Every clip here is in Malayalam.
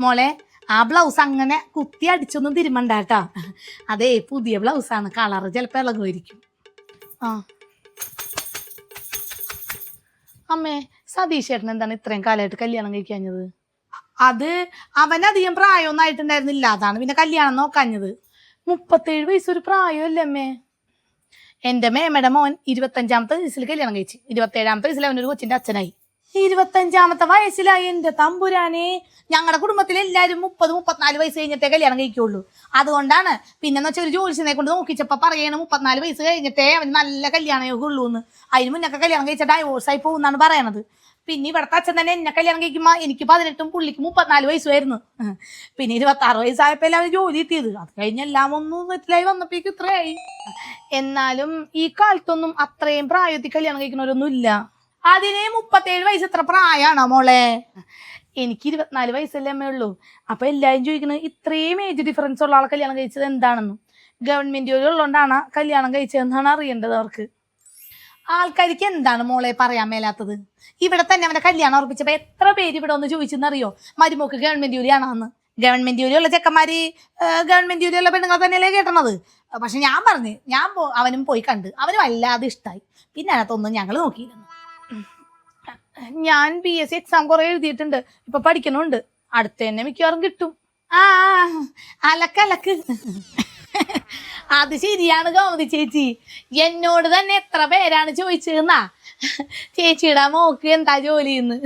മോളെ ആ ബ്ലൗസ് അങ്ങനെ കുത്തി അടിച്ചൊന്നും തിരുമണ്ട കേട്ടോ. അതേ പുതിയ ബ്ലൗസാണ് കളറ് ചിലപ്പോൾ ഇളകുമായിരിക്കും. ആ. അമ്മേ സതീഷ് ചേട്ടൻ എന്താണ് ഇത്രയും കാലമായിട്ട് കല്യാണം കഴിക്കാഞ്ഞത്? അത് അവനധികം പ്രായമൊന്നും ആയിട്ടുണ്ടായിരുന്നില്ല. അതാണ് പിന്നെ കല്യാണം നോക്കാഞ്ഞത്. മുപ്പത്തേഴ് വയസ്സൊരു പ്രായമല്ലേ അമ്മേ? എന്റെ മേമയുടെ മോൻ ഇരുപത്തഞ്ചാമത്തെ വയസ്സിൽ കല്യാണം കഴിച്ചു. ഇരുപത്തേഴാമത്തെ വയസ്സിൽ അവനൊരു കൊച്ചിന്റെ അച്ഛനായി. ഇരുപത്തഞ്ചാമത്തെ വയസ്സിലായി എന്റെ തമ്പുരാനെ. ഞങ്ങളുടെ കുടുംബത്തിൽ എല്ലാവരും മുപ്പത് മുപ്പത്തിനാല് വയസ്സ് കഴിഞ്ഞിട്ടേ കല്യാണം കഴിക്കുള്ളൂ. അതുകൊണ്ടാണ് പിന്നെന്ന് വെച്ചാൽ ഒരു ജോലിസിനെ കൊണ്ട് നോക്കിച്ചപ്പോ പറയണ മുപ്പത്തിനാല് വയസ്സ് കഴിഞ്ഞിട്ടേ അവന് നല്ല കല്യാണം യോഗ ഉള്ളൂ എന്ന് അതിന് മുന്നൊക്കെ കല്യാണം കഴിച്ച ഡൈവോഴ്സായി പോകുന്നാണ് പറയണത്. പിന്നെ ഇവിടുത്തെ അച്ഛൻ തന്നെ എന്നെ കല്യാണം കഴിക്കുമ്പോ എനിക്ക് പതിനെട്ടും പുള്ളിക്ക് മുപ്പത്തിനാല് വയസ്സുമായിരുന്നു പിന്നെ ഇരുപത്തി ആറ് വയസ്സായപ്പോ അവർ ജോലി എത്തിയത്. അത് കഴിഞ്ഞ് എല്ലാം ഒന്നും സെറ്റിലായി വന്നപ്പോഴേക്ക് ഇത്രയായി. എന്നാലും ഈ കാലത്തൊന്നും അത്രയും പ്രായത്തിൽ കല്യാണം കഴിക്കുന്നവരൊന്നും ഇല്ല അതിന് മുപ്പത്തേഴ് വയസ്സ് എത്ര പ്രായമാണോ മോളെ? എനിക്ക് ഇരുപത്തിനാല് വയസ്സല്ലേ അമ്മേ ഉള്ളൂ. അപ്പൊ എല്ലാവരും ചോദിക്കുന്നത് ഇത്രയും ഏജ് ഡിഫറൻസ് ഉള്ള ആളെ കല്യാണം കഴിച്ചത് എന്താണെന്ന്? ഗവൺമെന്റ് ജോലി ഉള്ളതുകൊണ്ടാണ് കല്യാണം കഴിച്ചതെന്നാണ് അറിയേണ്ടത് അവർക്ക്. ആൾക്കാർക്ക് എന്താണ് മോളെ പറയാൻ മേലാത്തത്? ഇവിടെ തന്നെ അവന്റെ കല്യാണം ഉറപ്പിച്ചപ്പോ എത്ര പേര് ഇവിടെ ഒന്ന് ചോദിച്ചെന്നറിയോ? മരുമോക്ക് ഗവൺമെന്റ് ജോലിയാണെന്ന്. ഗവൺമെന്റ് ജോലിയുള്ള ചെക്കന്മാര് ഗവൺമെന്റ് ജോലിയുള്ള പെണ്ണുങ്ങളെ തന്നെയല്ലേ കേട്ടണത്? പക്ഷെ ഞാൻ പറഞ്ഞു ഞാൻ അവനും പോയി കണ്ട്. അവന് വല്ലാതെ ഇഷ്ടമായി പിന്നെ അതിനകത്തൊന്നും ഞങ്ങൾ നോക്കിയിരുന്നു ഞാൻ ബി എസ് സി എക്സാം കുറെ എഴുതിയിട്ടുണ്ട്. ഇപ്പൊ പഠിക്കണുണ്ട്. അടുത്ത തന്നെ മിക്കവാറും കിട്ടും. ആ അലക്കലക്ക്. അലക്ക് അലക്ക് അത് ശരിയാണ് ഗോമതി ചേച്ചി. എന്നോട് തന്നെ എത്ര പേരാണ് ചോദിച്ചതെന്നാ? ചേച്ചിയുടെ മോക്ക് എന്താ ജോലിന്ന്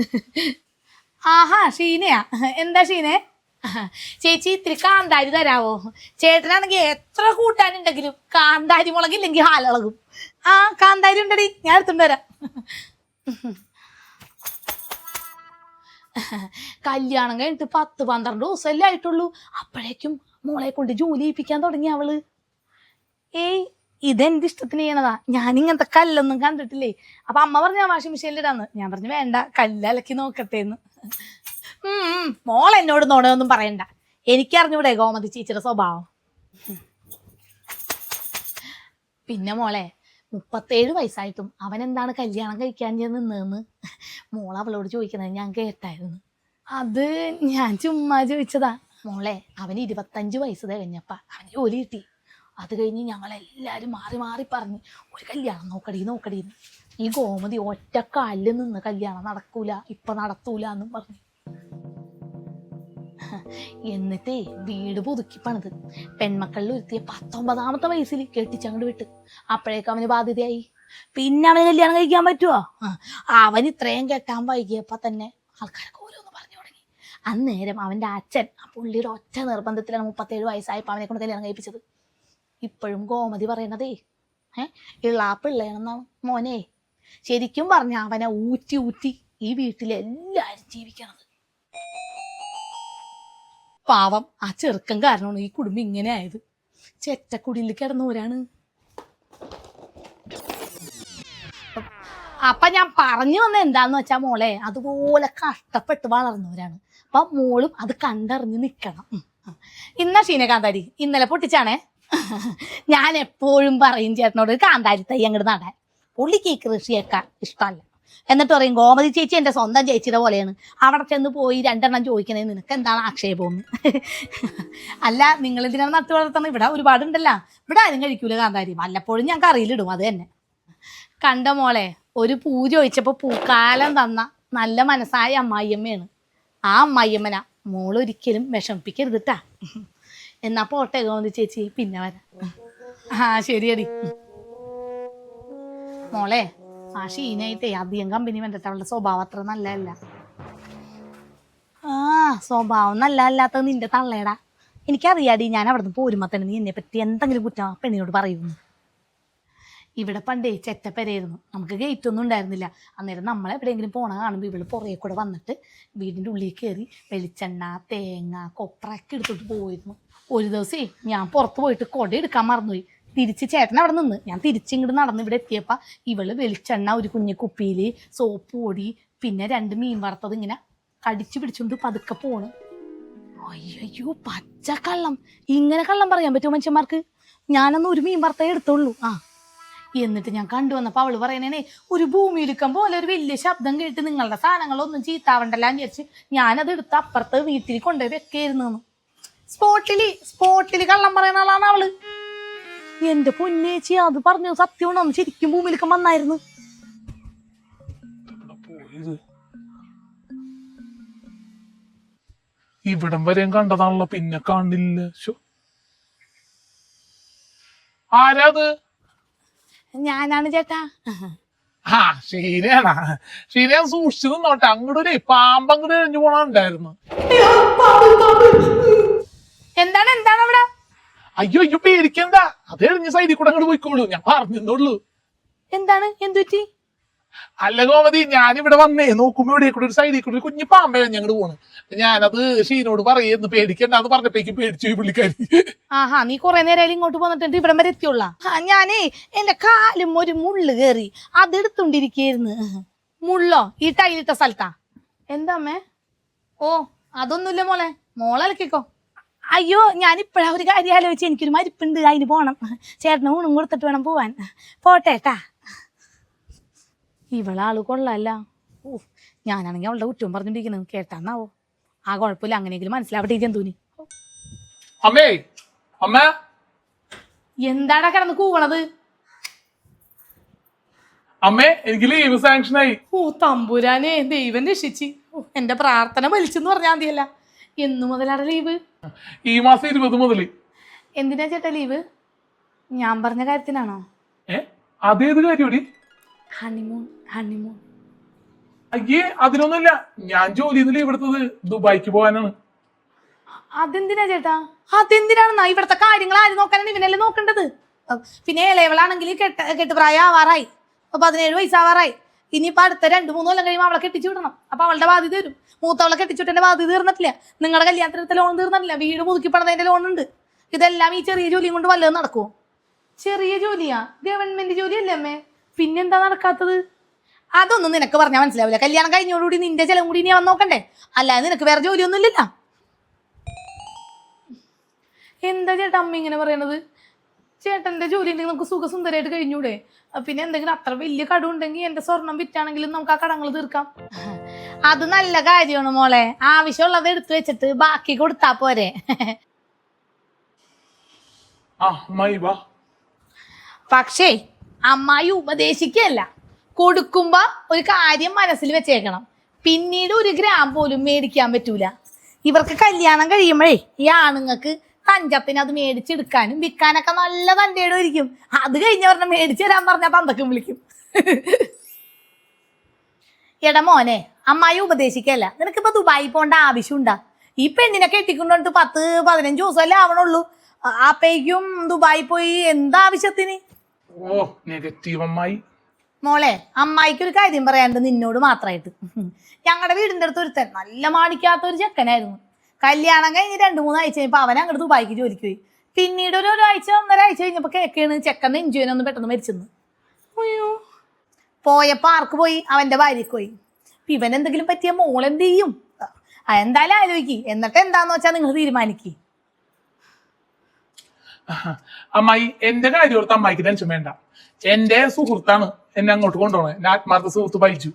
ആഹാ ഷീനയാ. എന്താ ഷീനെ? ചേച്ചി ഇത്തിരി കാന്താരി തരാവോ? ചേട്ടനാണെങ്കിൽ എത്ര കൂട്ടാനുണ്ടെങ്കിലും കാന്താരി മുളകില്ലെങ്കിൽ ഹാലിളകും. ആ കാന്താരി ഉണ്ടടി. ഞാൻ എടുത്തുകൊണ്ട് വരാം. കല്യാണം കഴിഞ്ഞിട്ട് പത്ത് പന്ത്രണ്ട് ദിവസമല്ലേ ആയിട്ടുള്ളൂ. അപ്പോഴേക്കും മോളെ കൊണ്ട് ജോലി ഏൽപ്പിക്കാൻ തുടങ്ങി അവൾ. ഏയ് ഇതെന്റെ ഇഷ്ടത്തിന് ചെയ്യണതാ? ഞാൻ ഇങ്ങനത്തെ കല്ലൊന്നും കണ്ടിട്ടില്ലേ? അപ്പൊ അമ്മ പറഞ്ഞ വാഷിംഗ് മെഷീനിൽ ഇടാന്ന്. ഞാൻ പറഞ്ഞു വേണ്ട കല്ലലക്കി നോക്കട്ടെ എന്ന് മോൾ എന്നോട് നോണയൊന്നും പറയണ്ട. എനിക്കറിഞ്ഞൂടെ ഗോമതി ചേച്ചിയുടെ സ്വഭാവം. പിന്നെ മോളെ മുപ്പത്തേഴ് വയസ്സായിട്ടും അവൻ എന്താണ് കല്യാണം കഴിക്കാൻ ചെന്ന് നിന്നതെന്ന് മോൾ അവളോട് ചോദിക്കുന്നത് ഞാൻ കേട്ടായിരുന്നു. അത് ഞാൻ ചുമ്മാ ചോദിച്ചതാ. മോളെ അവൻ ഇരുപത്തഞ്ച് വയസ്സ് കഴിഞ്ഞപ്പ അവന് ജോലി കിട്ടി. അത് കഴിഞ്ഞ് ഞങ്ങളെല്ലാവരും മാറി മാറി പറഞ്ഞ് ഒരു കല്യാണം നോക്കടി നോക്കടി ഈ ഗോമതി ഒറ്റ കാലിൽ നിന്ന് കല്യാണം നടക്കൂല ഇപ്പൊ നടത്തൂല എന്നും പറഞ്ഞു. എന്നിട്ടേ വീട് പുതുക്കി പണിത് പെൺമക്കളിൽ ഒരുത്തിയ പത്തൊമ്പതാമത്തെ വയസ്സിൽ കെട്ടിച്ചങ്ങോട്ട് വിട്ട്. അപ്പോഴേക്കും അവന് ബാധ്യതയായി. പിന്നെ അവന് കല്യാണം കഴിക്കാൻ പറ്റുമോ അവൻ ഇത്രയും കെട്ടാൻ വൈകിയപ്പോ തന്നെ ആൾക്കാരൊക്കെ ഓരോന്ന് പറഞ്ഞു തുടങ്ങി. അന്നേരം അവന്റെ അച്ഛൻ ആ പുള്ളിയുടെ ഒറ്റ നിർബന്ധത്തിലാണ് മുപ്പത്തേഴ് വയസ്സായപ്പോൾ അവനെ കൊണ്ട് കല്യാണം കഴിപ്പിച്ചത്. ഇപ്പോഴും ഗോമതി പറയണതേ ഏ ഇള്ളാ പിള്ളേണെന്നാണ് മോനെ. ശരിക്കും പറഞ്ഞ അവനെ ഊറ്റി ഊറ്റി ഈ വീട്ടിലെല്ലാരും ജീവിക്കണത്. പാവം. ആ ചെറുക്കം കാരണമാണ് ഈ കുടുംബം ഇങ്ങനെ ആയത്. ചെറ്റക്കുടിയിൽ കിടന്നവരാണ് അപ്പൊ ഞാൻ പറഞ്ഞു വന്ന എന്താന്ന് വെച്ചാ മോളെ അതുപോലെ കഷ്ടപ്പെട്ട് വളർന്നവരാണ്. അപ്പൊ മോളും അത് കണ്ടറിഞ്ഞ് നിക്കണം. ഇന്ന ഷീന കാന്താരി ഇന്നലെ പൊട്ടിച്ചാണേ? ഞാൻ എപ്പോഴും പറയും ചേട്ടനോട് കാന്താരി തൈ നടാൻ. പുള്ളിക്ക് ഈ കൃഷിയൊക്കെ ഇഷ്ടമല്ല. എന്നിട്ട് പറയും ഗോമതി ചേച്ചി എന്റെ സ്വന്തം ചേച്ചിയുടെ പോലെയാണ്. അവിടെ ചെന്ന് പോയി രണ്ടെണ്ണം ചോദിക്കണേ നിനക്ക് എന്താണ് ആക്ഷേപം അല്ല നിങ്ങൾ ഇതിനാണ് നട്ടു വളർത്തണം. ഇവിടെ ഒരുപാടുണ്ടല്ലോ. ഇവിടെ ആരും കഴിക്കൂല കാന്താരി വല്ലപ്പോഴും ഞാൻ കറിയിലിടും അത് തന്നെ. കണ്ട മോളെ ഒരു പൂ ചോദിച്ചപ്പോ പൂക്കാലം തന്ന നല്ല മനസ്സായ അമ്മായിയമ്മയാണ്. ആ അമ്മായിയമ്മന. മോളൊരിക്കലും വിഷമിപ്പിക്കരുത് ട്ടാ എന്നാ പോട്ടെ ഗോമതി ചേച്ചി പിന്നെ വരാം. ആ ശരിയടി. മോളെ ആ ഷീനായിട്ടേ അധികം കമ്പനി വേണ്ടിട്ട് അവളുടെ സ്വഭാവം അത്ര നല്ലതല്ല. ആ സ്വഭാവം നല്ല അല്ലാത്തത് നിന്റെ തള്ളേടാ. എനിക്കറിയാടി ഞാൻ അവിടെ നിന്ന് പോരുമ്പോ തന്നെ നീ എന്നെ പറ്റി എന്തെങ്കിലും കുറ്റം ആ പെണ്ണിനോട് പറയുന്നു. ഇവിടെ പണ്ടേ ചെറ്റപ്പരയായിരുന്നു നമുക്ക് ഗേറ്റ് ഒന്നും ഉണ്ടായിരുന്നില്ല. അന്നേരം നമ്മൾ എവിടെയെങ്കിലും പോണ കാണുമ്പോൾ ഇവൾ പുറകെ കൂടെ വന്നിട്ട് വീടിന്റെ ഉള്ളിൽ കയറി വെളിച്ചെണ്ണ തേങ്ങ കൊപ്രയൊക്കെ എടുത്തിട്ട് പോയിരുന്നു. ഒരു ദിവസേ ഞാൻ പുറത്ത് പോയിട്ട് കൊട എടുക്കാൻ മറന്നുപോയി. തിരിച്ച് ചേട്ടൻ അവിടെ നിന്ന്. ഞാൻ തിരിച്ചിങ്ങോട്ട് നടന്ന് ഇവിടെ എത്തിയപ്പോൾ ഇവൾ വെളിച്ചെണ്ണ ഒരു കുഞ്ഞു കുപ്പിയിൽ സോപ്പ് പൊടി പിന്നെ രണ്ട് മീൻ വറുത്തത് ഇങ്ങനെ കടിച്ചു പിടിച്ചുകൊണ്ട് പതുക്കെ പോണ്. അയ്യോ പച്ച കള്ളം. ഇങ്ങനെ കള്ളം പറയാൻ പറ്റുമോ മനുഷ്യന്മാർക്ക്? ഞാനൊന്ന് ഒരു മീൻ വറുത്തേ എടുത്തുള്ളൂ. ആ. എന്നിട്ട് ഞാൻ കണ്ടുവന്നപ്പോ അവൾ പറയണേ ഒരു ഭൂമിയിലുക്കം പോലെ ഒരു വലിയ ശബ്ദം കേട്ട് നിങ്ങളുടെ സാധനങ്ങളൊന്നും ചീത്താവണ്ടല്ലാന്ന് വിചാരിച്ച് ഞാനത് എടുത്ത് അപ്പുറത്ത് വീട്ടിൽ കൊണ്ടുപോയി വെക്കായിരുന്നു സ്പോട്ടിൽ സ്പോട്ടിൽ കള്ളം പറയുന്ന ആളാണ് അവൾ. എന്റെ പൊന്നേച്ചി അത് പറഞ്ഞു അന്ന് ശരിക്കും ഭൂമിയിലൊക്കെ വന്നായിരുന്നു. ഇവിടെ വരെയും കണ്ടതാണല്ലോ പിന്നെ കാണില്ല. ആരാത് ആരാ അത്? ഞാനാണ് ചേട്ടാ. ആ ഷീനയാണാ. ഷീന സൂക്ഷിച്ചു നിന്നോട്ടെ. അങ്ങോട്ടൊരു പാമ്പ് അങ്ങോട്ട് എഴിഞ്ഞു പോണുണ്ടായിരുന്നു എന്താണ് എന്താണ് അയ്യോ അയ്യോ പേടിക്കണ്ട. അത് എഴിഞ്ഞ സൈഡിൽ കൂടെ അങ്ങോട്ട് പോയിക്കോളൂ. ഞാൻ പറഞ്ഞോളൂ എന്താണ്? എന്തുറ്റി അല്ല ഗോമതി ഞാനിവിടെ വന്നേ. നോക്കുമ്പോ ഇവിടെ കൂടെ ഒരു സൈഡിൽ കൂടെ ഒരു കുഞ്ഞു പാമ്പയാണ് ഞങ്ങൾ പോണ്. ഞാനത് ഷീനോട് പറയുന്നു പേടിക്കണ്ട എന്ന് പറഞ്ഞപ്പോഴേക്ക് പേടിച്ചു ഈ പുള്ളിക്കാരി. ആഹാ നീ കുറെ നേരം ഇങ്ങോട്ട് പോന്നിട്ടുണ്ട് ഇവിടം വരെ എത്തിയുള്ള ഞാനേ എന്റെ കാലും ഒരു മുള്ള് കേറി. അതെടുത്തോണ്ടിരിക്കുന്നു മുള്ളോ? ഈ ടൈലിട്ട സ്ഥലത്താ? എന്താ അമ്മേ? ഓ അതൊന്നുമില്ല മോളെ. മോളെ ഇളക്കിക്കോ അയ്യോ ഞാൻ ഇപ്പഴാ ഒരു കാര്യം ആലോചിച്ച് എനിക്കൊരു മരിപ്പുണ്ട്. അതിന് പോണം. ചേട്ടന് ഊണും കൊടുത്തിട്ട് വേണം പോവാൻ. പോട്ടേട്ടാ. ഇവളാൾ കൊള്ളല്ല. ഓ ഞാനാണെങ്കിൽ അവളുടെ കുറ്റവും പറഞ്ഞോണ്ടിരിക്കുന്നത് കേട്ടാന്നാവോ? ആ കുഴപ്പമില്ല. അങ്ങനെയെങ്കിലും മനസ്സിലാവട്ടെ ഇത് എന്തോനി? അമ്മേ അമ്മ. എന്താടാ കിടന്ന് കൂവണത്? അമ്മേ എനിക്ക് ലീവ് സാങ്ഷൻ ആയി ഓ തമ്പുരാനെ ദൈവം രക്ഷിച്ച്. എന്റെ പ്രാർത്ഥന വലിച്ചെന്ന് പറഞ്ഞാൽ മതിയല്ല. എന്നു മുതലാണ് ലീവ്. ഈ മാസം ഇരുപത് മുതൽ എന്തിനാ ചേട്ടാ ലീവ്? ഞാൻ പറഞ്ഞ കാര്യത്തിനാണോ? അതേത് കാര്യോടി ഹണിമൂൺ ഹണിമൂൺ. അയ്യേ അതിനൊന്നുമില്ല. ഞാൻ ജോലി ലീവ് എടുത്തത് ദുബായിക്ക് പോകാനാണ്. അതെന്തിനാ ചേട്ടാ? അതെന്തിനാണെന്നാ ഇവിടുത്തെ കാര്യങ്ങൾ ആര് നോക്കാനാണ് ഇവനല്ലേ നോക്കേണ്ടത്? പിന്നെ ഇളയവളാണെങ്കിൽ കെട്ട കെട്ടുപ്രായം ആവാറായി പതിനേഴ് വയസ്സാവാറായി. ഇനിയിപ്പോ അടുത്ത രണ്ട് മൂന്ന് കൊല്ലം കഴിയുമ്പോൾ അവളെ കെട്ടിച്ചു വിടണം. അപ്പൊ അവളുടെ ബാധ്യത വരും. മൂത്തവളെ കെട്ടിച്ചുവിട്ടെ ബാധ്യത തീർന്നിട്ടില്ല. നിങ്ങളുടെ കല്യാണത്തിനടുത്ത ലോൺ തീർന്നിട്ടില്ല. വീട് പുതുക്കി പണിതതിന്റെ ലോൺ ഉണ്ട്. ഇതെല്ലാം ഈ ചെറിയ ജോലിയും കൊണ്ട് വല്ലതും നടക്കുമോ ചെറിയ ജോലിയാ. ഗവൺമെന്റ് ജോലിയല്ലേ അമ്മേ? പിന്നെന്താ നടക്കാത്തത്? അതൊന്നും നിനക്ക് പറഞ്ഞാൽ മനസ്സിലാവില്ല. കല്യാണം കഴിഞ്ഞോടുകൂടി നിന്റെ ചെലവും കൂടി വന്ന് നോക്കണ്ടേ? അല്ലാതെ നിനക്ക് വേറെ ജോലിയൊന്നും ഇല്ലല്ലോ എന്താ ചേട്ടാ അമ്മ ഇങ്ങനെ പറയണത്? ചേട്ടന്റെ ജോലി ഉണ്ടെങ്കിൽ നമുക്ക് സുഖസുന്ദരമായിട്ട് കഴിഞ്ഞൂടെ? പിന്നെ എന്തെങ്കിലും അത്ര വലിയ കടം ഉണ്ടെങ്കിൽ എന്റെ സ്വർണം വിറ്റാണെങ്കിലും നമുക്ക് ആ കടങ്ങൾ തീർക്കാം. അത് നല്ല കാര്യമാണ് മോളെ. ആവശ്യമുള്ളത് എടുത്തു വെച്ചിട്ട് ബാക്കി കൊടുത്താ പോരെ. പക്ഷേ അമ്മായി ഉപദേശിക്കല്ല കൊടുക്കുമ്പോ ഒരു കാര്യം മനസ്സിൽ വെച്ചേക്കണം. പിന്നീട് ഒരു ഗ്രാം പോലും മേടിക്കാൻ പറ്റൂല. ഇവർക്ക് കല്യാണം കഴിയുമ്പോഴേ ഈ ആണുങ്ങൾക്ക് തഞ്ചത്തിന് അത് മേടിച്ചെടുക്കാനും വിൽക്കാനൊക്കെ നല്ല തന്റെയുടെ ഇരിക്കും അത് കഴിഞ്ഞ പറഞ്ഞ മേടിച്ചു തരാൻ പറഞ്ഞാൽ പന്തക്കും വിളിക്കും. എടാ മോനെ അമ്മായി ഉപദേശിക്കല്ല. നിനക്കിപ്പോ ദുബായി പോണ്ട ആവശ്യമുണ്ടാ? ഈ പെണ്ണിനെ കെട്ടിക്കൊണ്ടു പത്ത് പതിനഞ്ച് ദിവസമല്ലേ ആവണുള്ളൂ. അപ്പേക്കും ദുബായി പോയി എന്താവശ്യത്തിന് ഓ നെഗറ്റീവ് അമ്മായി. മോളെ അമ്മായിക്ക് ഒരു കാര്യം പറയാണ്ട് നിന്നോട് മാത്രമായിട്ട് ഞങ്ങളുടെ വീടിന്റെ അടുത്ത് ഒരുത്തൻ നല്ല മാണിക്കാത്ത ഒരു ചെക്കനായിരുന്നു. കല്യാണം കഴിഞ്ഞ് രണ്ട് മൂന്നാഴ്ച കഴിഞ്ഞപ്പോൾ അവൻ അങ്ങോട്ട് ദുബായിക്ക് ജോലിക്ക് പോയി. പിന്നീട് ഒരു ഒരാഴ്ച ഒന്നര ആഴ്ച കഴിഞ്ഞപ്പോൾ കേക്കാണ് ചെക്കൻ നെഞ്ചുവിനൊന്ന് പെട്ടെന്ന് മരിച്ചെന്ന്. അയ്യോ. പോയപ്പോൾ ആർക്ക് പോയി? അവന്റെ ഭാര്യയ്ക്ക് പോയി. ഇപ്പൊ ഇവൻ എന്തെങ്കിലും പറ്റിയ മോൾ എന്ത് ചെയ്യും? എന്തായാലും ആലോചിക്ക്. എന്നിട്ട് എന്താന്ന് വെച്ചാൽ നിങ്ങൾ തീരുമാനിക്കി. അമ്മായി എന്റെ കാര്യം ഓർത്ത് അമ്മായിക്ക് ടെൻഷൻ വേണ്ട. എന്റെ സുഹൃത്താണ് എന്നെ അങ്ങോട്ട് കൊണ്ടുപോണേ. എന്റെ ആത്മാർത്ഥ സുഹൃത്ത് ബൈജു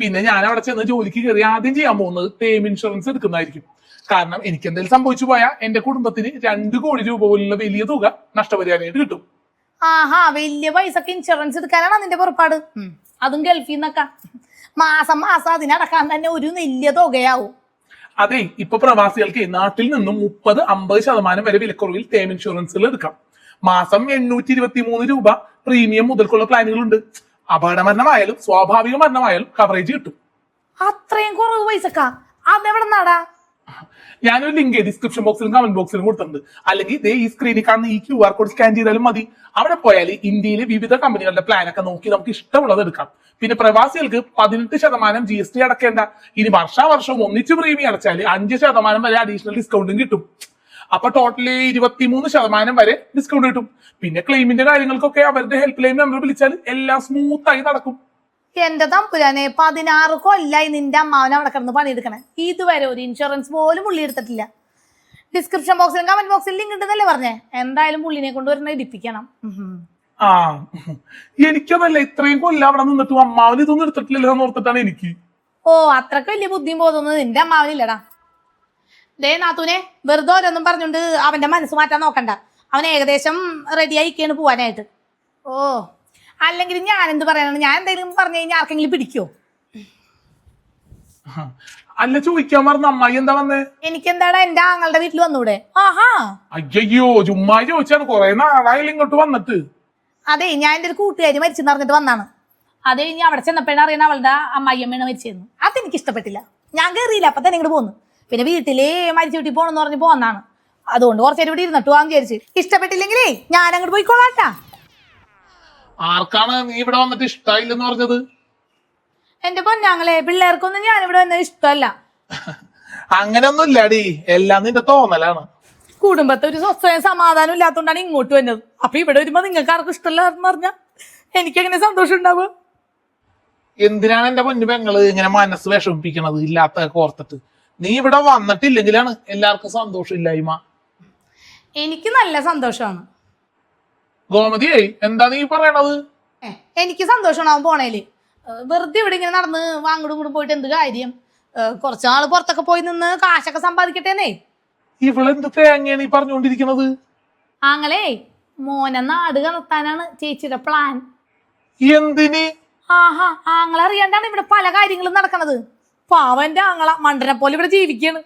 പിന്നെ ഞാൻ അവിടെ ചെന്ന് ജോലിക്ക് കയറി ആദ്യം ചെയ്യാൻ പോകുന്നത് ടേം ഇൻഷുറൻസ് എടുക്കുന്നതായിരിക്കും. കാരണം എനിക്ക് എന്തെങ്കിലും സംഭവിച്ചു പോയാൽ എന്റെ കുടുംബത്തിന് രണ്ട് കോടി രൂപ പോലുള്ള വലിയ തുക നഷ്ടപരിഹാരമായിട്ട് കിട്ടും. ആഹാ വലിയ പൈസക്ക് ഇൻഷുറൻസ് എടുക്കാനാണ് അതിന്റെ പുറപ്പാട്. അതും ഗൾഫിൽ നിന്നൊക്കെ. മാസം മാസം അതിനടക്കാൻ തന്നെ ഒരു വലിയ തുകയാവും. അതെ ഇപ്പൊ പ്രവാസികൾക്ക് നാട്ടിൽ നിന്നും മുപ്പത് അമ്പത് ശതമാനം വരെ വിലക്കുറവിൽ ടേം ഇൻഷുറൻസുകൾ എടുക്കാം. മാസം എണ്ണൂറ്റി ഇരുപത്തി മൂന്ന് രൂപ പ്രീമിയം മുതൽക്കുള്ള പ്ലാനുകളുണ്ട് അപകട മരണമായാലും സ്വാഭാവിക മരണമായാലും കവറേജ് കിട്ടും. അത്രയും കുറവ് പൈസക്കാ? അതെവിടെ നടാ ഞാനൊരു ലിങ്ക് ഡിസ്ക്രിപ്ഷൻ ബോക്സിലും കമന്റ് ബോക്സിലും കൊടുത്തിട്ടുണ്ട്. അല്ലെങ്കിൽ ദേ ഈ സ്ക്രീനിൽ കാണുന്ന ഈ ക്യു ആർ കോഡ് സ്കാൻ ചെയ്താലും മതി. അവിടെ പോയാൽ ഇന്ത്യയിലെ വിവിധ കമ്പനികളുടെ പ്ലാൻ ഒക്കെ നോക്കി നമുക്ക് ഇഷ്ടമുള്ളത് എടുക്കാം. പിന്നെ പ്രവാസികൾക്ക് പതിനെട്ട് ശതമാനം ജി എസ് ടി അടക്കേണ്ട. ഇനി വർഷാവർഷവും ഒന്നിച്ച് പ്രീമിയം അടച്ചാൽ അഞ്ച് ശതമാനം വരെ അഡീഷണൽ ഡിസ്കൗണ്ടും കിട്ടും. അപ്പൊ ടോട്ടലി ഇരുപത്തിമൂന്ന് ശതമാനം വരെ ഡിസ്കൗണ്ട് കിട്ടും. പിന്നെ ക്ലെയിമിന്റെ കാര്യങ്ങൾക്കൊക്കെ അവരുടെ ഹെൽപ്പ് ലൈൻ നമ്പർ വിളിച്ചാൽ എല്ലാം സ്മൂത്ത് ആയി നടക്കും. എന്റെ തമ്പുരാനെ പതിനാറ് കൊല്ലായി നിന്റെ അമ്മാവനെ അവിടെ കിടന്ന് പണിയെടുക്കണേ. ഇതുവരെ ഒരു ഇൻഷുറൻസ് പോലും പുള്ളി എടുത്തിട്ടില്ല. ഡിസ്ക്രിപ്ഷൻ ബോക്സിലും കമന്റ് ബോക്സിൽ ലിങ്ക് ഉണ്ടെന്നല്ലേ പറഞ്ഞേ? എന്തായാലും പുള്ളിനെ കൊണ്ട് വരണ ഇടിപ്പിക്കണം. ആ എനിക്കതല്ല ഇത്രയും കൊല്ലം അവിടെ നിന്നിട്ടും അമ്മാവൻ ഇതൊന്നും എടുത്തിട്ടില്ലല്ലോ എന്ന് ഓർത്തിട്ടാണ് എനിക്ക്. ഓ അത്രയ്ക്ക് വലിയ ബുദ്ധിയും ബോധമൊന്നും നിന്റെ അമ്മാവനില്ലടാ ദേ നാത്തൂനെ വെറുതെ ഓരോന്നും പറഞ്ഞുകൊണ്ട് അവന്റെ മനസ്സ് മാറ്റാൻ നോക്കണ്ട. അവൻ ഏകദേശം റെഡി ആയിക്കാണ് പോവാനായിട്ട്. ഓ. അല്ലെങ്കിൽ ഞാൻ എന്ത് പറയാനാണ്? ഞാൻ എന്തെങ്കിലും പറഞ്ഞു കഴിഞ്ഞാൽ ആർക്കെങ്കിലും പിടിക്കോ? അല്ല ചോദിക്കാൻ പറഞ്ഞ അമ്മായി എന്താ വന്നേ? എനിക്കെന്താടാ? എന്റെ ആങ്ങളുടെ വീട്ടിൽ വന്നൂടെ. ആഹാ. അയ്യോ ചുമ്മാ ചോദിച്ചാണ്. കൊറേ നാളായാലും ഇങ്ങോട്ട് വന്നിട്ട്. അതെ ഞാൻ എന്റെ ഒരു കൂട്ടുകാരി മരിച്ചെന്ന് പറഞ്ഞിട്ട് വന്നാണ്. അത് ഇനി അവിടെ ചെന്നപ്പോഴാണ് അറിയണ അവളുടെ അമ്മായിയമ്മയാണ് അത് എനിക്ക് ഇഷ്ടപ്പെട്ടില്ല. ഞാൻ കയറിയില്ല അപ്പൊ തന്നെ ഇങ്ങോട്ട് പോന്നു. പിന്നെ വീട്ടിലേ മരിച്ചു വീട്ടിൽ പോകണമെന്ന് പറഞ്ഞ് പോന്നാണ്. അതുകൊണ്ട് കുറച്ചേരം ഇവിടെ ഇരുന്നിട്ട് പോകാൻ വിചാരിച്ച്. ഇഷ്ടപ്പെട്ടില്ലെങ്കിലേ ഞാൻ അങ്ങോട്ട് പോയിക്കോളാട്ടാ ആർക്കാണ് നീ ഇവിടെ വന്നിട്ട് ഇഷ്ടായില്ലെന്ന് പറഞ്ഞത്? എന്റെ പൊന്നാങ്ങളെ പിള്ളേർക്കൊന്നും ഞാൻ ഇവിടെ വന്നത് ഇഷ്ടമല്ല. അങ്ങനെയൊന്നും ഇല്ലാടി എല്ലാം നിന്റെ തോന്നലാണ്. കുടുംബത്തെ ഒരു സ്വസ്ഥയും സമാധാനം ഇല്ലാത്തോണ്ടാണ് ഇങ്ങോട്ട് വന്നത്. അപ്പൊ ഇവിടെ വരുമ്പോ നിങ്ങൾക്ക് ആർക്കും ഇഷ്ടമല്ല എന്ന് പറഞ്ഞാ എനിക്കെങ്ങനെ സന്തോഷം ഉണ്ടാവുക? എന്തിനാണ് എന്റെ പൊന്നു പെങ്ങൾ ഇങ്ങനെ മനസ്സ് വിഷമിപ്പിക്കണത് ഇല്ലാത്ത ഓർത്തിട്ട് നീ ഇവിടെ വന്നിട്ടില്ലെങ്കിലാണ് എല്ലാവർക്കും സന്തോഷം ഇല്ലായ്മ എനിക്ക് നല്ല സന്തോഷമാണ്. ഗോമതിയേ എന്താ നീ പറയണത്? എനിക്ക് സന്തോഷമാണ് അവൻ പോണേൽ വെറുതെ ഇവിടെ ഇങ്ങനെ നടന്ന് അങ്ങോട്ടും ഇങ്ങോട്ടും പോയിട്ട് എന്ത് കാര്യം? കുറച്ച് നാൾ പുറത്തൊക്കെ പോയി നിന്ന് കാശൊക്കെ സമ്പാദിക്കട്ടേന്നേ. ഇവളെന്ത് തേങ്ങയാണ് ഈ പറഞ്ഞുകൊണ്ടിരിക്കണത് ആങ്ങളെ മോനെ നാട് കണത്താനാണ് ചേച്ചിയുടെ പ്ലാൻ എന്തിന്? ആഹാ ആങ്ങളെ അറിയാണ്ടാണ് ഇവിടെ പല കാര്യങ്ങളും നടക്കണത്. പാവന്റെ ആങ്ങള മണ്ടനെ പോലെ ഇവിടെ ജീവിക്കാണ്.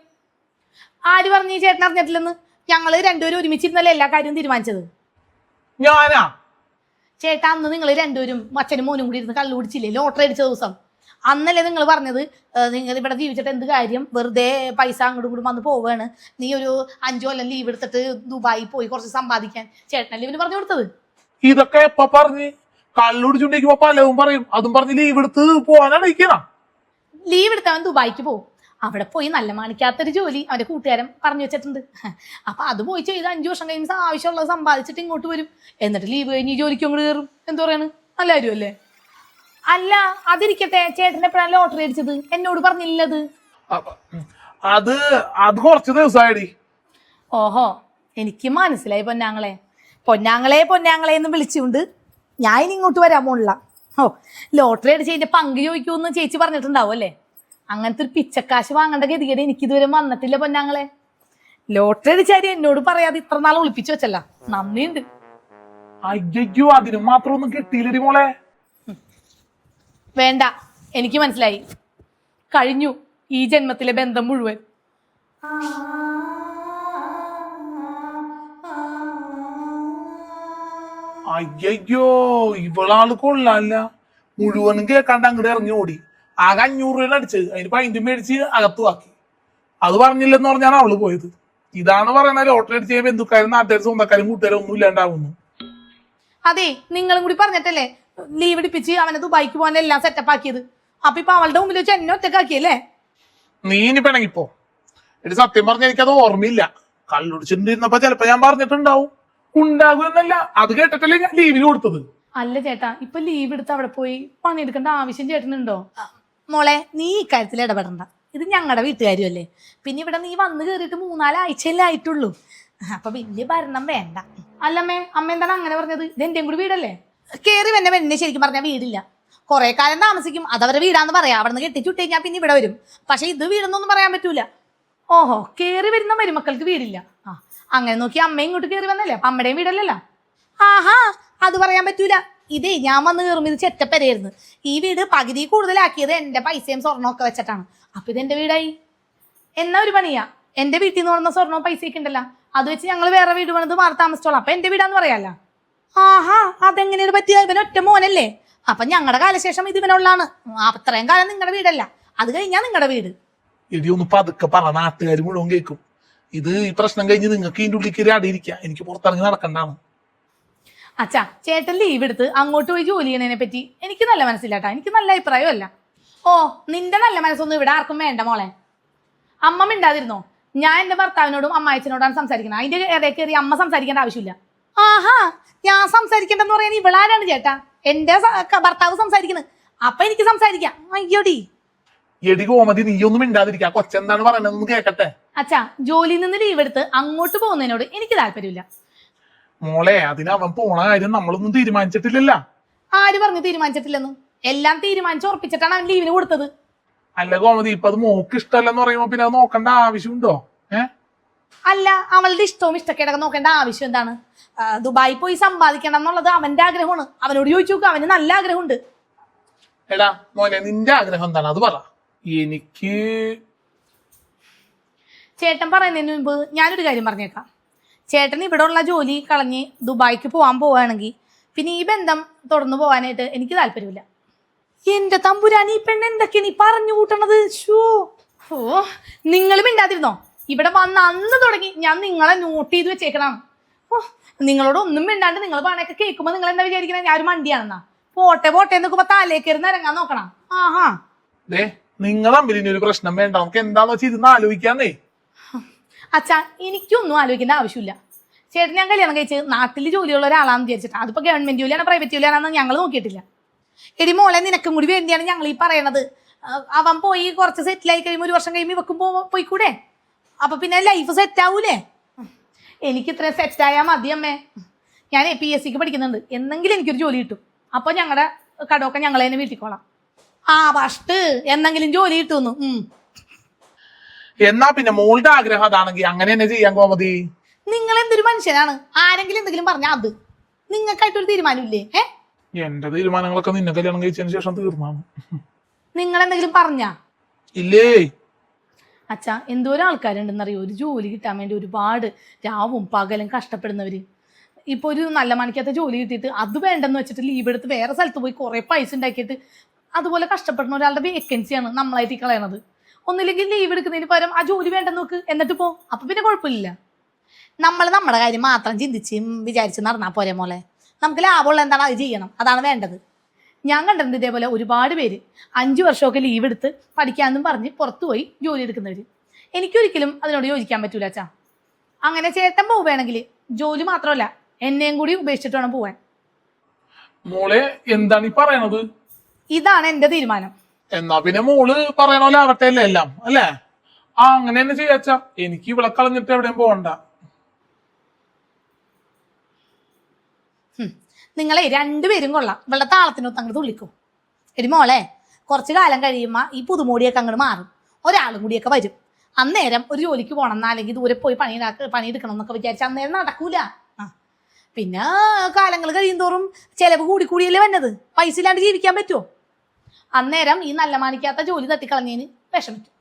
ആര് പറഞ്ഞു ചേട്ടൻ അറിഞ്ഞിട്ടില്ലെന്ന്? ഞങ്ങൾ രണ്ടുപേരും ഒരുമിച്ചിരുന്നല്ലേ എല്ലാ കാര്യവും തീരുമാനിച്ചത്? ഞാനാ? ചേട്ടാ അന്ന് നിങ്ങൾ രണ്ടുപേരും അച്ഛനും മോനും കൂടി ഇരുന്ന് കള്ളു കുടിച്ചില്ലേ? ലോട്ടറി അടിച്ച ദിവസം. അന്നല്ലേ നിങ്ങൾ പറഞ്ഞത് നിങ്ങൾ ഇവിടെ ജീവിച്ചിട്ട് എന്ത് കാര്യം? വെറുതെ പൈസ അങ്ങോട്ടും ഇങ്ങോട്ടും വന്ന് പോവാണ്. നീ ഒരു അഞ്ചു കൊല്ലം ലീവ് എടുത്തിട്ട് ദുബായി പോയി കുറച്ച് സമ്പാദിക്കാൻ. ചേട്ടനല്ലേ ഇവന് പറഞ്ഞു കൊടുത്തത്? ഇതൊക്കെ എപ്പ പറഞ്ഞ്? കള്ളുപിടിച്ചുണ്ടെങ്കിൽ പലവും പറയും. അതും പറഞ്ഞ് ലീവ് എടുത്ത് പോവാനാണ് ലീവ് എടുത്തവൻ ദുബായിക്ക് പോകും. അവിടെ പോയി നല്ല മാണിക്കാത്തൊരു ജോലി അവന്റെ കൂട്ടുകാരൻ പറഞ്ഞു വെച്ചിട്ടുണ്ട്. അപ്പൊ അത് പോയി ചെയ്ത് അഞ്ചു വർഷം കഴിയുമ്പോൾ ആവശ്യമുള്ളത് സമ്പാദിച്ചിട്ട് ഇങ്ങോട്ട് വരും. എന്നിട്ട് ലീവ് കഴിഞ്ഞ് ജോലിക്ക് അങ്ങോട്ട് കയറും. എന്തു പറയാണ്? നല്ല കാര്യമല്ലേ അല്ല അതിരിക്കട്ടെ. ചേട്ടൻ എപ്പോഴാണ് ലോട്ടറി അടിച്ചത്? എന്നോട് പറഞ്ഞില്ലത്. അത് അത് കുറച്ച് ദിവസമായി ഓഹോ എനിക്ക് മനസ്സിലായി പൊന്നാങ്ങളെ. പൊന്നാങ്ങളെ പൊന്നാങ്ങളെ എന്ന് വിളിച്ചുകൊണ്ട് ഞാൻ ഇനി ഇങ്ങോട്ട് വരാൻ പോണില്ല. ഓ ലോട്ടറി അടിച്ച് അതിന്റെ പങ്ക് ചോദിക്കൂന്ന് ചേച്ചി പറഞ്ഞിട്ടുണ്ടാവും അല്ലേ? അങ്ങനത്തെ ഒരു പിച്ചക്കാശ് വാങ്ങേണ്ട ഗതികേട് എനിക്ക് ഇതുവരെ വന്നിട്ടില്ല പൊന്നാങ്ങളെ. ലോട്ടറി അടിച്ചാരി എന്നോട് പറയാതെ ഇത്ര നാൾ ഒളിപ്പിച്ചു വെച്ചല്ല. നന്ദിയുണ്ട്. അയ്യോ അതിനും മാത്രം ഒന്നും കിട്ടിയില്ലടി മോളെ. വേണ്ട എനിക്ക് മനസ്സിലായി. കഴിഞ്ഞു ഈ ജന്മത്തിലെ ബന്ധം മുഴുവൻ. അയ്യോ ഇവളാൾ കൊള്ളാല്ല മുഴുവനും കേൾക്കാണ്ട് അങ്ങോട്ട് ഇറങ്ങി ഓടി. ആകെ അഞ്ഞൂറ് രൂപ അടിച്ചത്. അതിന് പൈന്റും മേടിച്ച് അകത്തു ആക്കി അത് പറഞ്ഞില്ലെന്ന് പറഞ്ഞാണ് അവൾ പോയത്. ഇതാണ് പറയുന്നത് ലോട്ടറി അടിച്ച് കഴിയുമ്പോൾ ബന്ധുക്കാരും നാട്ടുകാരും സ്വന്തക്കാരും കൂട്ടുകാരും ഒന്നും ഇല്ലാണ്ടാവുന്നു. അതെ നിങ്ങളും കൂടി പറഞ്ഞിട്ടല്ലേ? ലീവ് എടുപ്പിച്ച് അവനെ ദുബായിക്ക് പോകാൻ എല്ലാം സെറ്റപ്പ് ആക്കിയത്. അപ്പൊ ഇപ്പൊ അവളുടെ മുമ്പിൽ വെച്ച് എന്നെ ഒറ്റക്കാക്കിയല്ലേ? നീ ഇനി പിണങ്ങിപ്പോ എടി സത്യം പറഞ്ഞ എനിക്കത് ഓർമ്മയില്ല. കള്ളുടിച്ചിട്ടുണ്ടിരുന്നപ്പോ ചിലപ്പോ ഞാൻ പറഞ്ഞിട്ടുണ്ടാവും. ഉണ്ടാകും എന്നല്ല അത് കേട്ടിട്ടല്ലേ ഞാൻ ലീവിന് കൊടുത്തത്. അല്ല ചേട്ടാ ഇപ്പൊ ലീവ് എടുത്ത് അവിടെ പോയി പണിയെടുക്കേണ്ട ആവശ്യം ചേട്ടനുണ്ടോ? മോളെ നീ ഇക്കാര്യത്തിൽ കാര്യത്തിൽ ഇടപെടണ്ട. ഇത് ഞങ്ങളുടെ വീട്ടുകാരുമല്ലേ പിന്നെ ഇവിടെ നീ വന്ന് കയറിയിട്ട് മൂന്നാലാഴ്ചയല്ലേ ആയിട്ടുള്ളൂ. അപ്പൊ വലിയ ഭരണം വേണ്ട. അല്ലമ്മേ അമ്മ എന്താണ് അങ്ങനെ പറഞ്ഞത്? ഇത് എന്റെയും കൂടി വീടല്ലേ? കേറി വന്നെ പെണ്ണിനെ ശരിക്കും പറഞ്ഞാൽ വീടില്ല. കുറെ കാലം താമസിക്കും. അതവരെ വീടാന്ന് പറയാം. അവിടെ നിന്ന് കെട്ടിച്ചുട്ട് കഴിഞ്ഞാൽ പിന്നെ ഇവിടെ വരും. പക്ഷെ ഇത് വീടെന്നൊന്നും പറയാൻ പറ്റൂല. ഓഹോ കേറി വരുന്ന മരുമക്കൾക്ക് വീടില്ല. ആ അങ്ങനെ നോക്കി അമ്മ ഇങ്ങോട്ട് കേറി വന്നല്ലേ? അപ്പൊ അമ്മയുടെയും വീടല്ലല്ലോ? ആഹാ അത് പറയാൻ പറ്റൂല. ഇതേ ഞാൻ വന്ന് കയറുമ്പോൾ ഇത് ചെറ്റപ്പരയായിരുന്നു. ഈ വീട് പകുതി കൂടുതലാക്കിയത് എന്റെ പൈസയും സ്വർണവും ഒക്കെ വെച്ചിട്ടാണ്. അപ്പൊ ഇത് എന്റെ വീടായി. എന്നാ ഒരു പണിയാ? എന്റെ വീട്ടിൽ നിന്ന് വന്ന സ്വർണവും പൈസയൊക്കെ ഉണ്ടല്ലോ. അത് വെച്ച് ഞങ്ങൾ വേറെ വീട് പണിത് മാറി താമസിച്ചോളാം. അപ്പൊ എന്റെ വീടാന്ന് പറയാലോ? ആഹാ അതെങ്ങനെയാണ് പറ്റിയ ഇവൻ ഒറ്റ മോനല്ലേ? അപ്പൊ ഞങ്ങളുടെ കാലശേഷം ഇത് ഇവനുള്ളതാണ് അത്രയും കാലം നിങ്ങളുടെ വീടല്ല. അത് കഴിഞ്ഞാ നിങ്ങളുടെ വീട്. എടി ഒന്ന് പതുക്കെ പറ. നാട്ടുകാർ മുഴുവൻ കേൾക്കും ഇത് ഈ പ്രശ്നം കഴിഞ്ഞ് നിങ്ങൾക്ക് ഇതിന്റെ ഉള്ളിൽ കയറി അടിയിരിക്കുക എനിക്ക് പുറത്തിറങ്ങി നടക്കണ്ടാണ് അച്ഛാ ചേട്ടൻ ലീവ് എടുത്ത് അങ്ങോട്ട് പോയി ജോലി ചെയ്യണതിനെ പറ്റി എനിക്ക് നല്ല മനസ്സിലാട്ടാ. എനിക്ക് നല്ല അഭിപ്രായമല്ല. ഓ നിന്റെ നല്ല മനസ്സൊന്നും ഇവിടെ ആർക്കും വേണ്ട മോളെ. അമ്മ മിണ്ടാതിരുന്നോ? ഞാൻ എന്റെ ഭർത്താവിനോടും അമ്മായച്ചനോടാണ് സംസാരിക്കുന്നത്. അതിന്റെ ഇടയിൽ കയറി അമ്മ സംസാരിക്കേണ്ട ആവശ്യമില്ല. ആഹാ ഞാൻ സംസാരിക്കേണ്ടെന്ന് പറയാൻ ഇവളാരാണ് ചേട്ടാ? എന്റെ ഭർത്താവ് സംസാരിക്കുന്നത്. അപ്പൊ എനിക്ക് സംസാരിക്കാം. അയ്യോടി. എടി നീ ഒന്നും കൊച്ചെന്താണ് പറയണതെന്ന് കേക്കട്ടെ. അച്ഛാ ജോലിയിൽ നിന്ന് ലീവ് എടുത്ത് അങ്ങോട്ട് പോകുന്നതിനോട് എനിക്ക് താല്പര്യമില്ല. മോളെ അതിന് അവൻ പോണ കാര്യം നമ്മളൊന്നും തീരുമാനിച്ചിട്ടില്ലല്ല. ആര് പറഞ്ഞു തീരുമാനിച്ചിട്ടില്ലെന്നും? എല്ലാം തീരുമാനിച്ച് ഉറപ്പിച്ചിട്ടാണ് അവൻ ലീവിന് കൊടുത്തത്. അല്ല ഗോമതി ഇപ്പൊ അത് മോക്ക് ഇഷ്ടമല്ലെന്ന് പറയുമ്പോ പിന്നെ അത് നോക്കേണ്ട ആവശ്യമുണ്ടോ? ഏ? അല്ല അവളുടെ ഇഷ്ടവും ഇഷ്ടക്കേടൊക്കെ നോക്കേണ്ട ആവശ്യം എന്താണ്? ആ, ദുബായി പോയി സമ്പാദിക്കണം എന്നുള്ളത് അവന്റെ ആഗ്രഹമാണ്. അവനോട് ചോദിച്ചു നോക്ക് അവന് നല്ല ആഗ്രഹമുണ്ട്. എടാ മോനെ നിന്റെ ആഗ്രഹം എന്താണ്? അത് പറ. എനിക്ക് ചേട്ടൻ പറയുന്നതിന് മുമ്പ് ഞാനൊരു കാര്യം പറഞ്ഞേക്കാം. ചേട്ടൻ ഇവിടെ ഉള്ള ജോലി കളഞ്ഞ് ദുബായിക്ക് പോകാൻ പോവുകയാണെങ്കിൽ പിന്നെ ഈ ബന്ധം തുടർന്ന് പോകാനായിട്ട് എനിക്ക് താല്പര്യമില്ല. എന്റെ തമ്പുരാൻ ഈ പെണ്ണ് എന്തൊക്കെയാണ് നീ പറഞ്ഞു കൂട്ടണത്? ഷോ ഓ നിങ്ങൾ മിണ്ടാതിരുന്നോ? ഇവിടെ വന്ന് അന്ന് തുടങ്ങി ഞാൻ നിങ്ങളെ നോട്ട് ചെയ്ത് വെച്ചേക്കണം. ഓ നിങ്ങളോട് ഒന്നും മിണ്ടാണ്ട് നിങ്ങൾ പണയൊക്കെ കേൾക്കുമ്പോൾ നിങ്ങൾ എന്താ വിചാരിക്കണേ? ഞാൻ ഒരു മണ്ടിയാണെന്നാ. പോട്ടെ പോട്ടെ എന്നൊക്കെ തലേ കയറി ഇറങ്ങാൻ നോക്കണം. ആഹാ. നിങ്ങളെ പ്രശ്നം വേണ്ട. നമുക്ക് എന്താന്ന് വെച്ചാൽ ഇരുന്ന് ആലോചിക്കാന്നേ. അച്ഛാ എനിക്കൊന്നും ആലോചിക്കേണ്ട ആവശ്യമില്ല. ചേട്ടൻ ഞാൻ കല്യാണം കഴിച്ച് നാട്ടിൽ ജോലിയുള്ള ഒരാളാണെന്ന് വിചാരിച്ചിട്ട് അതിപ്പോൾ ഗവൺമെന്റ് ജോലിയാണ് പ്രൈവറ്റ് ജോലിയാണെന്ന് ഞങ്ങൾ നോക്കിയിട്ടില്ല. എടി മോളെ നിനക്കും കൂടി വേണ്ടിയാണ് ഞങ്ങൾ ഈ പറയണത്. അവൻ പോയി കുറച്ച് സെറ്റിലായി കഴിയുമ്പോൾ ഒരു വർഷം കഴിയുമ്പോൾ ഇവക്കും പോയിക്കൂടെ? അപ്പൊ പിന്നെ ലൈഫ് സെറ്റ് ആവൂലേ? എനിക്ക് ഇത്രയും സെറ്റ് ആയാൽ മതി അമ്മേ. ഞാൻ പി എസ് സിക്ക് പഠിക്കുന്നുണ്ട്. എന്നെങ്കിലും എനിക്കൊരു ജോലി കിട്ടും. അപ്പൊ ഞങ്ങളുടെ കടമൊക്കെ ഞങ്ങളെ തന്നെ വീട്ടിക്കോളാം. ആ ഫസ്റ്റ് എന്തെങ്കിലും ജോലി കിട്ടുന്നു ഉം. എന്നാ പിന്നെ മോളുടെ ആഗ്രഹം അതാണെങ്കിൽ അങ്ങനെ തന്നെ ചെയ്യാൻ കോമതി. നിങ്ങൾ എന്തൊരു മനുഷ്യനാണ്? ആരെങ്കിലും എന്തെങ്കിലും പറഞ്ഞാ അത്. നിങ്ങൾക്കായിട്ടൊരു തീരുമാനമില്ലേ? ഏ എന്റെ തീരുമാനങ്ങളൊക്കെ നിന്നെ കല്യാണം കഴിച്ചതിന് ശേഷം തീർന്നാണ് നിങ്ങൾ എന്തെങ്കിലും പറഞ്ഞാ? ഇല്ലേ? അച്ഛാ എന്തോരം ആൾക്കാരുണ്ടെന്നറിയോ? ഒരു ജോലി കിട്ടാൻ വേണ്ടി ഒരുപാട് രാവും പകലും കഷ്ടപ്പെടുന്നവര്. ഇപ്പൊ ഒരു നല്ല മണിക്കാത്ത ജോലി കിട്ടിയിട്ട് അത് വേണ്ടെന്ന് വെച്ചിട്ട് ലീവ് എടുത്ത് വേറെ സ്ഥലത്ത് പോയി കുറെ പൈസ ഉണ്ടാക്കിയിട്ട് അതുപോലെ കഷ്ടപ്പെടുന്ന ഒരാളുടെ വേക്കൻസിയാണ് നമ്മളായിട്ട് ഈ കളയണത്. ഒന്നില്ലെങ്കിൽ ലീവ് എടുക്കുന്നതിന് പകരം ആ ജോലി വേണ്ട നോക്ക്. എന്നിട്ട് പോ. അപ്പൊ പിന്നെ കുഴപ്പമില്ല. നമ്മൾ നമ്മുടെ കാര്യം മാത്രം ചിന്തിച്ച് വിചാരിച്ച് നടന്നാൽ പോരെ മോളെ. നമുക്ക് ലാഭമുള്ള എന്താണ്? അത് ചെയ്യണം. അതാണ് വേണ്ടത്. ഞാൻ കണ്ടിട്ടുണ്ട് ഇതേപോലെ ഒരുപാട് പേര് അഞ്ച് വർഷമൊക്കെ ലീവ് എടുത്ത് പഠിക്കാമെന്നും പറഞ്ഞ് പുറത്തു പോയി ജോലി എടുക്കുന്നവർ എനിക്കൊരിക്കലും അതിനോട് യോജിക്കാൻ പറ്റൂല അച്ഛാ. അങ്ങനെ ചേട്ടൻ പോവുകയാണെങ്കിൽ ജോലി മാത്രമല്ല എന്നെയും കൂടി ഉപേക്ഷിച്ചിട്ട് വേണം പോവാൻ. മോളെ എന്താണ് ഈ പറയണത്? ഇതാണ് എന്റെ തീരുമാനം. എന്നാ പിന്നെ മോൾ പറയണ പോലെ ആവട്ടെ അല്ലേ എല്ലാം അല്ലേ? ആ അങ്ങനെ തന്നെ ചെയ്യാച്ച എനിക്ക് ഇവിടെ കളഞ്ഞിട്ട് എവിടെയും പോകണ്ട. നിങ്ങളെ രണ്ടുപേരും കൊള്ളാം. ഇവളുടെ താളത്തിനൊത്ത് അങ്ങോട്ട് തുള്ളിക്കും. എടി മോളെ കുറച്ച് കാലം കഴിയുമ്പോൾ ഈ പുതുമോടിയൊക്കെ അങ്ങോട്ട് മാറും. ഒരാളും കൂടിയൊക്കെ വരും. അന്നേരം ഒരു ജോലിക്ക് പോകണം അല്ലെങ്കിൽ ദൂരെ പോയി പണി പണിയെടുക്കണം എന്നൊക്കെ വിചാരിച്ച അന്നേരം നടക്കൂല. ആ. പിന്നെ കാലങ്ങൾ കഴിയുന്തോറും ചെലവ് കൂടി കൂടിയല്ലേ വന്നത്? പൈസ ഇല്ലാണ്ട് ജീവിക്കാൻ പറ്റുമോ അന്നേരം ഈ നല്ല മാനിക്കാത്ത ജോലി തട്ടിക്കളഞ്ഞതിന് വിഷമിക്കും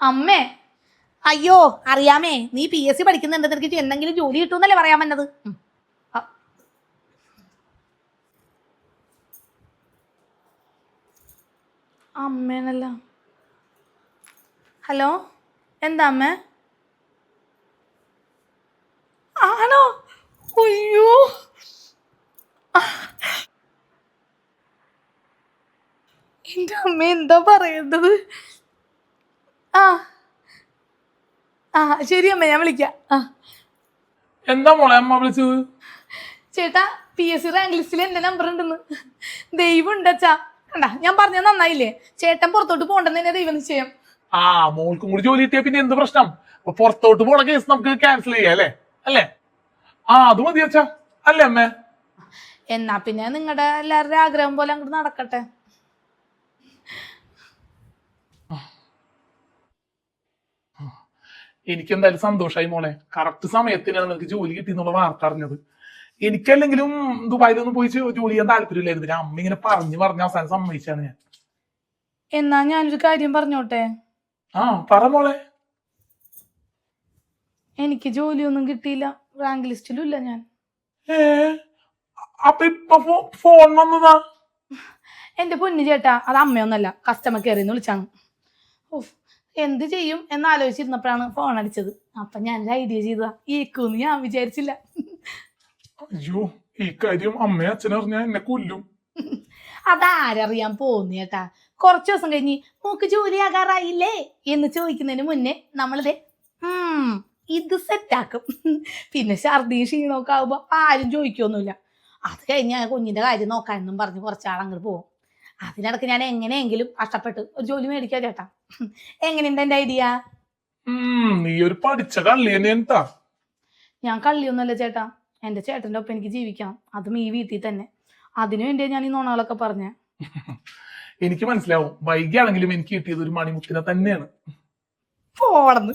അമ്മേ അയ്യോ അറിയാമേ നീ പി എസ് സി പഠിക്കുന്നുണ്ട് നിനക്ക് എന്തെങ്കിലും ജോലി കിട്ടുമെന്നല്ലേ പറയാൻ വന്നത്? അമ്മേനല്ല. ഹലോ എന്താ അമ്മ? ആണോ? അയ്യോ. എന്റെ അമ്മ എന്താ പറയുന്നത്? ആ ആ ശരി അമ്മ ഞാൻ വിളിക്കാം. ആ. എന്താ മോളെ അമ്മ വിളിച്ചത്? ചേട്ടാ പി എസ് സി റാങ്ക് ലിസ്റ്റിൽ എന്റെ നമ്പർ ഉണ്ടെന്ന്. ദൈവം ഉണ്ട് അച്ഛാ. കണ്ടാ ഞാൻ പറഞ്ഞത് നന്നായില്ലേ? ചേട്ടൻ പുറത്തോട്ട് പോകണ്ടെന്ന് തന്നെ ദൈവം നിശ്ചയം. ആ മോൾക്കും കൂടി ജോലി കിട്ടിയ പിന്നെ എന്ത് പ്രശ്നം? പുറത്തോട്ട് പോണ കേസ് നമുക്ക് ക്യാൻസൽ ചെയ്യാം അല്ലേ? അല്ലേ? ആ അത് മതി അച്ഛാ. അല്ലേ അമ്മേ? എന്നാ പിന്നെ നിങ്ങളുടെ എല്ലാവരുടെ ആഗ്രഹം പോലെ അങ്ങോട്ട് നടക്കട്ടെ. എനിക്ക് എന്തായാലും സന്തോഷമായി മോളെ. കറക്റ്റ് സമയത്തിനാണ് നിനക്ക് ജോലി കിട്ടി എന്നുള്ള വാർത്ത അറിഞ്ഞത്. എനിക്കല്ലെങ്കിലും ദുബായിലൊന്നും പോയി ജോലി ചെയ്യാൻ താല്പര്യമില്ലായിരുന്നു. പിന്നെ അമ്മ ഇങ്ങനെ പറഞ്ഞു പറഞ്ഞ അവസാനം സമ്മതിച്ചാണ് ഞാൻ. എന്നാ ഞാനൊരു കാര്യം പറഞ്ഞോട്ടെ? ആ പറ മോളെ. എനിക്ക് ജോലിയൊന്നും കിട്ടിയില്ല. റാങ്ക് ലിസ്റ്റിലും ഇല്ല ഞാൻ അപ്പൊ ഇപ്പൊ ഫോൺ വന്നതാ? എന്റെ പൊന്നു ചേട്ടാ അത് അമ്മയൊന്നല്ല. കസ്റ്റമർ കെയറിൽ നിന്ന് വിളിച്ചാണ്. ഓഫ് എന്ത് ചെയ്യും എന്നാലോചിച്ചിരുന്നപ്പോഴാണ് ഫോൺ അടിച്ചത്. അപ്പം ഞാൻ ഐഡിയ ചെയ്തതാ. ഇരിക്കുമെന്ന് ഞാൻ വിചാരിച്ചില്ല. അയ്യോ ഈ കാര്യം അമ്മയും അച്ഛനും അറിഞ്ഞാൽ എന്നെ കൊല്ലും. അതാരറിയാൻ പോകുന്നു ചേട്ടാ കുറച്ച് ദിവസം കഴിഞ്ഞ് മൂക്ക് ജോലിയാകാറായില്ലേ എന്ന് ചോദിക്കുന്നതിന് മുന്നേ നമ്മളിത് ഇത് സെറ്റാക്കും പിന്നെ ഛർദിയും ക്ഷീണമൊക്കെ ആകുമ്പോൾ ആരും ചോദിക്കൊന്നുമില്ല. അത് കഴിഞ്ഞ് ആ കുഞ്ഞിന്റെ കാര്യം നോക്കാനെന്നും പറഞ്ഞ് കുറച്ചാൾ അങ്ങോട്ട് പോകും അതിനിടക്ക് ഞാൻ എങ്ങനെയെങ്കിലും കഷ്ടപ്പെട്ട് ഒരു ജോലി മേടിക്കാ ചേട്ടാ. എങ്ങനെയുണ്ട് എന്റെ ഐഡിയ നീ ഒരു പഠിച്ച കള്ളി എന്താ? ഞാൻ കള്ളിയൊന്നുമല്ല ചേട്ടാ. എന്റെ ചേട്ടന്റെ ഒപ്പം എനിക്ക് ജീവിക്കണം. അതും ഈ വീട്ടിൽ തന്നെ. അതിനു വേണ്ടിയാണ് ഞാൻ ഈ നോണകളൊക്കെ പറഞ്ഞേ. എനിക്ക് മനസ്സിലാവും. വൈകിയാണെങ്കിലും എനിക്ക് കിട്ടിയത് ഒരു മണിമുത്തിനെ തന്നെയാണ്. പോടന്ന്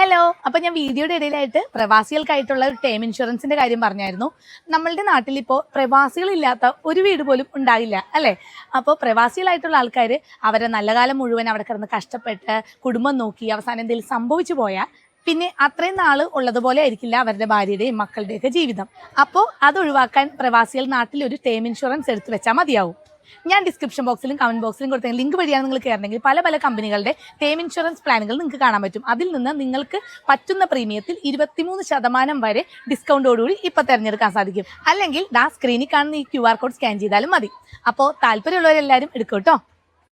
ഹലോ അപ്പൊ ഞാൻ വീഡിയോയുടെ ഇടയിലായിട്ട് പ്രവാസികൾക്കായിട്ടുള്ള ഒരു ടേം ഇൻഷുറൻസിന്റെ കാര്യം പറഞ്ഞായിരുന്നു. നമ്മളുടെ നാട്ടിൽ ഇപ്പോൾ പ്രവാസികളില്ലാത്ത ഒരു വീട് പോലും ഉണ്ടാകില്ല അല്ലേ? അപ്പോൾ പ്രവാസികളായിട്ടുള്ള ആൾക്കാർ അവരെ നല്ല കാലം മുഴുവൻ അവിടെ കിടന്ന് കഷ്ടപ്പെട്ട് കുടുംബം നോക്കി അവസാനം എന്തെങ്കിലും സംഭവിച്ചു പോയാൽ പിന്നെ അത്രയും നാൾ ഉള്ളതുപോലെ ആയിരിക്കില്ല അവരുടെ ഭാര്യയുടെയും മക്കളുടെയൊക്കെ ജീവിതം. അപ്പോൾ അത് ഒഴിവാക്കാൻ പ്രവാസികൾ നാട്ടിൽ ഒരു ടേം ഇൻഷുറൻസ് എടുത്തു വെച്ചാൽ മതിയാവും. ഞാൻ ഡിസ്ക്രിപ്ഷൻ ബോക്സിലും കമന്റ് ബോക്സിലും കൊടുത്ത ലിങ്ക് വഴിയാണ് നിങ്ങൾ കയറണമെങ്കിൽ പല പല കമ്പനികളുടെ ടേം ഇൻഷുറൻസ് പ്ലാനുകൾ നിങ്ങൾക്ക് കാണാൻ പറ്റും. അതിൽ നിന്ന് നിങ്ങൾക്ക് പറ്റുന്ന പ്രീമിയത്തിൽ ഇരുപത്തിമൂന്ന് ശതമാനം വരെ ഡിസ്കൗണ്ടോടുകൂടി ഇപ്പൊ തിരഞ്ഞെടുക്കാൻ സാധിക്കും. അല്ലെങ്കിൽ ദാ സ്ക്രീനിൽ കാണുന്ന ഈ ക്യു ആർ കോഡ് സ്കാൻ ചെയ്താലും മതി. അപ്പോൾ താല്പര്യമുള്ളവരെല്ലാവരും എടുക്കും കേട്ടോ